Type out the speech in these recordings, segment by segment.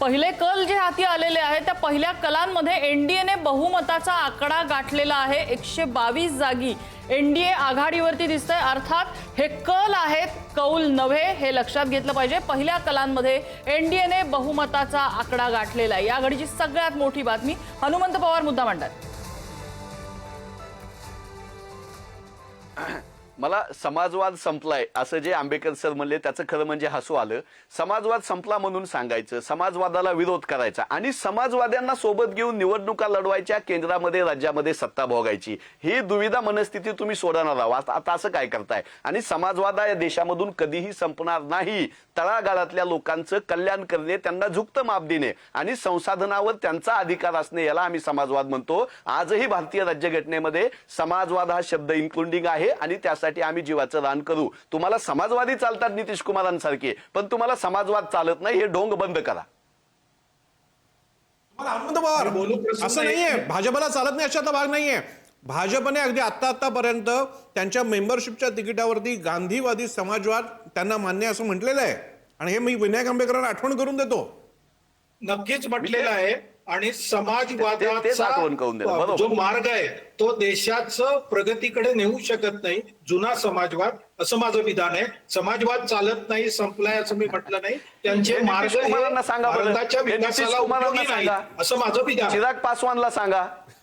पहिले कल जे हाती आलेले आहेत त्या पहिल्या कलांमध्ये एनडीएने बहुमताचा आकडा गाठलेला आहे. एकशे बावीस जागी एनडीए आघाडीवरती दिसतंय. अर्थात हे कल आहेत कौल नव्हे हे लक्षात घेतलं पाहिजे. पहिल्या कलांमध्ये एनडीएने बहुमताचा आकडा गाठलेला आहे. या घडीची सगळ्यात मोठी बातमी हनुमंत पवार मुद्दा मांडतात मला समाजवाद संपलाय असं जे आंबेडकर सर म्हणले त्याचं खरं म्हणजे हसू आलं. समाजवाद संपला म्हणून सांगायचं समाजवादाला विरोध करायचा आणि समाजवाद्यांना सोबत घेऊन निवडणुका लढवायच्या केंद्रामध्ये राज्यामध्ये सत्ता भोगायची. ही दुविधा मनस्थिती तुम्ही सोडणार आहात. आता असं काय करताय? आणि समाजवादा या देशामधून कधीही संपणार नाही. तळागाळातल्या लोकांचं कल्याण करणे त्यांना झुकतं माप देणे आणि संसाधनावर त्यांचा अधिकार असणे याला आम्ही समाजवाद म्हणतो. आजही भारतीय राज्यघटनेमध्ये समाजवाद हा शब्द इन्क्लुडिंग आहे आणि त्यासाठी आम्ही जीवाचं रान करू. तुम्हाला समाजवादी चालतात नितीश कुमारांसारखे पण तुम्हाला समाजवाद चालत नाही हे ढोंग बंद करा. असं नाही. नाहीये. भाजपला चालत नाही अशातला भाग नाहीये. भाजपने अगदी आत्ता आतापर्यंत त्यांच्या मेंबरशिपच्या तिकिटावरती गांधीवादी समाजवाद त्यांना मान्य असं म्हटलेलं आहे. आणि हे मी विनायक आंबेडकरांना आठवण करून देतो. नक्कीच म्हटलेलं आहे. आणि समाजवादाचा. जो मार्ग आहे तो देशाचं प्रगतीकडे नेऊ शकत नाही जुना समाजवाद असं माझं विधान आहे. समाजवाद चालत नाही संपलाय असं मी म्हटलं नाही. त्यांचे मार्ग. भारताच्या विकासाला उपयोगी नाही सांगा. असं माझं विधान आहे. चिराग पासवानला सांगा.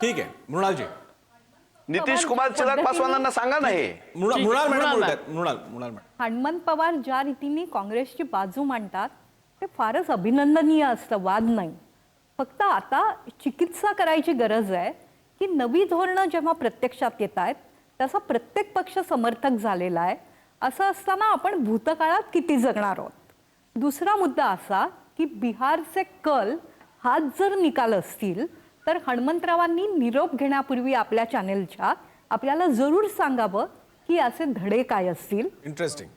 ठीक आहे. मृणालजी. नितीश कुमार चिराग पासवानांना सांगा ना हे. Mrinal Mrinal madam Mrinal Mrinal Mrinal madam. Hanumant Pawar ज्या रीतीने काँग्रेसची बाजू मांडतात हे फारच अभिनंदनीय असतं वाद नाही. फक्त आता चिकित्सा करायची गरज आहे की नवी धोरणं जेव्हा प्रत्यक्षात येत आहेत त्याचा प्रत्येक पक्ष समर्थक झालेला आहे. असं असताना आपण भूतकाळात किती जगणार आहोत? दुसरा मुद्दा असा की बिहारचे कल हात जर निकाल असतील तर हनुमंतरावांनी निरोप घेण्यापूर्वी आपल्या चॅनेलच्या आपल्याला जरूर सांगावं की असे धडे काय असतील? इंटरेस्टिंग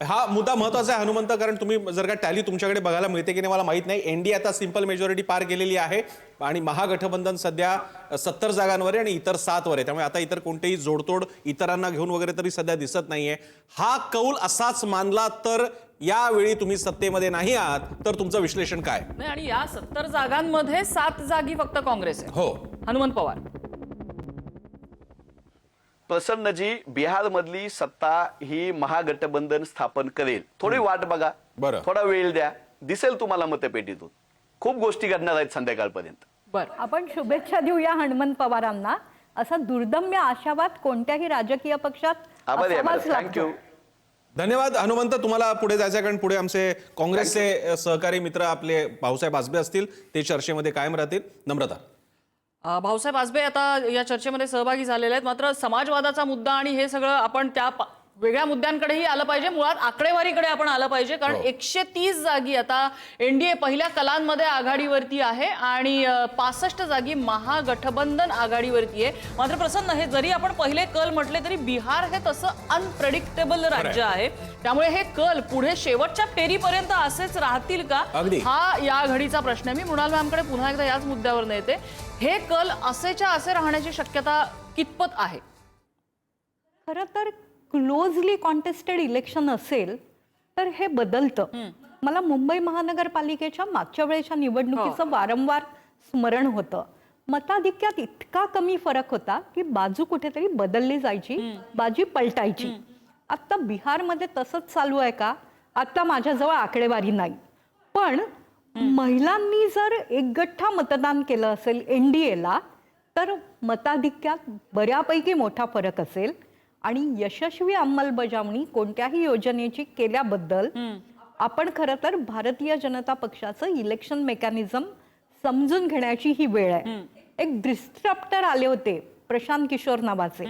हा मुद्दा महत्त्वाचा आहे हनुमंत कारण तुम्ही जर का टॅली तुमच्याकडे बघायला मिळते की नाही मला माहीत नाही. एनडीए आता सिंपल मेजॉरिटी पार केलेली आहे आणि महागठबंधन सध्या सत्तर जागांवर आहे आणि इतर सातवर आहे. त्यामुळे आता इतर कोणतेही जोडतोड इतरांना घेऊन वगैरे तरी सध्या दिसत नाहीये. हा कौल असाच मानला तर यावेळी तुम्ही सत्तेमध्ये नाही आहात तर तुमचं विश्लेषण काय? नाही आणि या सत्तर जागांमध्ये सात जागी फक्त काँग्रेस आहे. हो. हनुमंत पवार. प्रसन्नजी बिहार मधली सत्ता ही महागठबंधन स्थापन करेल. थोडी वाट बघा. बरं. थोडा वेळ द्या. दिसेल तुम्हाला मतपेटीतून. खूप गोष्टी घडणार आहेत संध्याकाळपर्यंत. बर. आपण शुभेच्छा देऊया हनुमंत पवारांना. असा दुर्दम्य आशावाद कोणत्याही राजकीय पक्षात आभारी आहे असावाच मॅडम थँक्यू. धन्यवाद. हनुमंत तुम्हाला पुढे जायचं आहे कारण पुढे आमचे काँग्रेसचे सहकारी मित्र आपले भाऊसाहेब आजबे असतील. ते चर्चेमध्ये कायम राहतील. नम्रता. भाऊसाहेब आजबे आता या चर्चेमध्ये सहभागी झालेले आहेत. मात्र समाजवादाचा मुद्दा आणि हे सगळं आपण त्या पा- वेगळ्या मुद्द्यांकडेही आलं पाहिजे. मुळात आकडेवारीकडे आपण आलं पाहिजे कारण एकशे तीस जागी आता एनडीए पहिल्या कलांमध्ये आघाडीवरती आहे आणि पासष्ट जागी महागठबंधन आघाडीवरती आहे. मात्र प्रसन्न हे जरी आपण पहिले कल म्हटले तरी बिहार हे तसं अनप्रेडिक्टेबल राज्य आहे. त्यामुळे हे कल पुढे शेवटच्या फेरीपर्यंत असेच राहतील का. हा या घडीचा प्रश्न आहे. मी मृणाल मॅमकडे पुन्हा एकदा याच मुद्द्यावर येते. हे कल असेच्या असे राहण्याची शक्यता कितपत आहे? खरं तर क्लोजली कॉन्टेस्टेड इलेक्शन असेल तर हे बदलतं. मला मुंबई महानगरपालिकेच्या मागच्या वेळेच्या निवडणुकीचं वारंवार स्मरण होतं. मताधिक्यात इतका कमी फरक होता की बाजू कुठेतरी बदलली जायची बाजी पलटायची. आता बिहारमध्ये तसंच चालू आहे का? आता माझ्याजवळ आकडेवारी नाही. पण महिलांनी जर एकगठ्ठा मतदान केलं असेल एनडीएला तर मताधिक्यात बऱ्यापैकी मोठा फरक असेल. आणि यशस्वी अंमलबजावणी कोणत्याही योजनेची केल्याबद्दल आपण खरं तर भारतीय जनता पक्षाचं इलेक्शन मेकॅनिझम समजून घेण्याची ही वेळ आहे. एक डिस्ट्रप्टर आले होते प्रशांत किशोर नावाचे.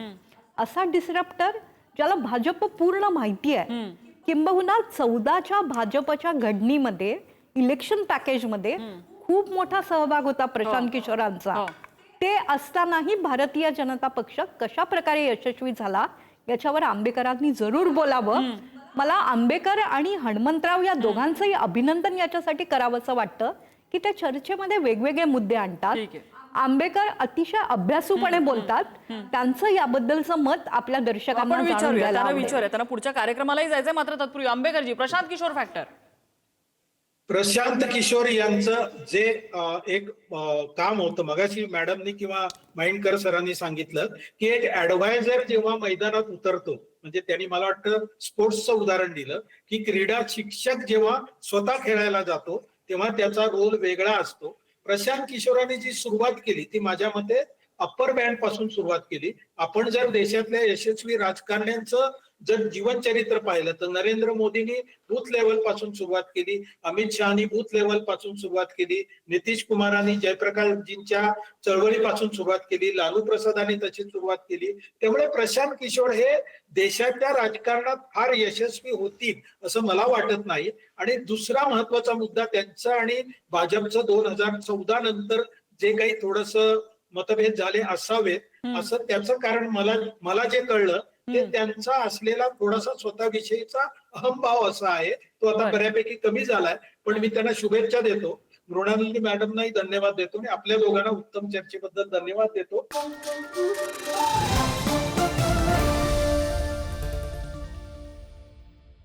असा डिस्ट्रप्टर ज्याला भाजप पूर्ण माहिती आहे. किंबहुना चौदाच्या भाजपच्या घडणीमध्ये इलेक्शन पॅकेजमध्ये खूप मोठा सहभाग होता प्रशांत किशोरांचा. हो. ते असतानाही भारतीय जनता पक्ष कशा प्रकारे यशस्वी झाला याच्यावर आंबेकरांनी जरूर बोलावं. मला आंबेकर आणि हनुमंतराव या दोघांचंही अभिनंदन याच्यासाठी करावंसं वाटतं की ते चर्चेमध्ये वेगवेगळे मुद्दे आणतात. आंबेकर अतिशय अभ्यासूपणे बोलतात. त्यांचं याबद्दलचं मत आपल्या दर्शकांना. विचारूया त्यांना पुढच्या कार्यक्रमालाही जायचंय मात्र तत्पूर्वी. आंबेकरजी प्रशांत किशोर फॅक्टर प्रशांत किशोर यांचं जे एक काम होतं मगाशी मॅडमनी किंवा माइंडकर सरांनी सांगितलं की एक ऍडवायझर जेव्हा मैदानात उतरतो म्हणजे त्यांनी मला वाटतं स्पोर्ट्सचं उदाहरण दिलं की क्रीडा शिक्षक जेव्हा स्वतः खेळायला जातो तेव्हा त्याचा रोल वेगळा असतो. प्रशांत किशोरांनी जी सुरुवात केली ती माझ्या मते अप्पर बँडपासून सुरुवात केली. आपण जर देशातल्या यशस्वी राजकारण्यांचं जर जीवनचरित्र पाहिलं तर नरेंद्र मोदींनी बूथ लेवलपासून सुरुवात केली. अमित शहानी बूथ लेवलपासून सुरुवात केली. नितीश कुमारांनी जयप्रकाशजींच्या चळवळीपासून सुरुवात केली. लालू प्रसादांनी तशी सुरुवात केली. त्यामुळे प्रशांत किशोर हे देशाच्या राजकारणात फार यशस्वी होतील असं मला वाटत नाही. आणि दुसरा महत्त्वाचा मुद्दा त्यांचा आणि भाजपचं दोन हजार चौदा नंतर जे काही थोडस मतभेद झाले असावेत असं त्याचं कारण मला मला जे कळलं ते त्यांचा असलेला थोडासा स्वतःविषयीचा अहमभाव असा आहे. तो आता. बऱ्यापैकी कमी झालाय. पण मी त्यांना शुभेच्छा देतो. मृणालिनी मॅडमनाही धन्यवाद देतो आणि आपल्या दोघांना उत्तम चर्चेबद्दल धन्यवाद देतो.